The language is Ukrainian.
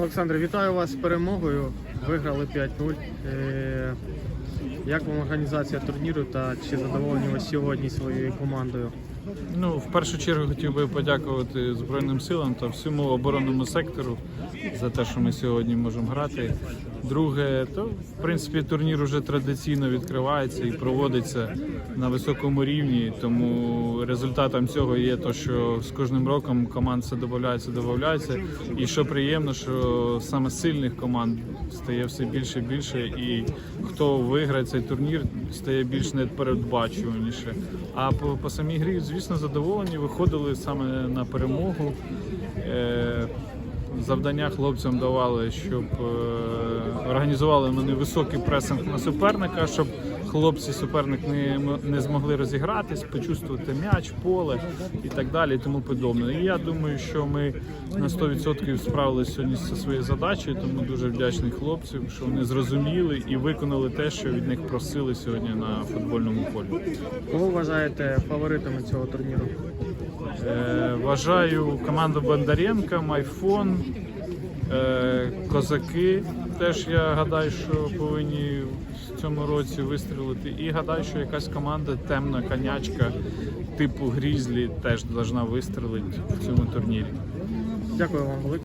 Олександр, вітаю вас з перемогою. Виграли 5-0. Е, Як вам організація турніру та чи задоволені ви сьогодні своєю командою? Ну, в першу чергу хотів би подякувати Збройним силам та всьому оборонному сектору за те, що ми сьогодні можемо грати. Друге, то в принципі турнір вже традиційно відкривається і проводиться на високому рівні. Тому результатом цього є те, що з кожним роком команд все додається, додається. І що приємно, що саме сильних команд стає все більше і більше, і хто виграє цей турнір, стає більш непередбачуваніше. А по, по самій грі, звісно, задоволені. Виходили саме на перемогу. Е, Завдання хлопцям давали, щоб е, організували вони високий пресинг на суперника, щоб хлопці суперник не, не змогли розігратись, почувствувати м'яч, поле і так далі, і тому подобне. І я думаю, що ми на 100% справилися сьогодні зі своєю задачею, тому дуже вдячний хлопцям, що вони зрозуміли і виконали те, що від них просили сьогодні на футбольному полі. Кого вважаєте фаворитами цього турніру? Е, Вважаю команду Бондаренка, Майфон, Козаки. Теж я гадаю, що повинні в цьому році вистрілити. І гадаю, що якась команда темна конячка типу Грізлі теж повинна вистрілити в цьому турнірі. Дякую вам велике.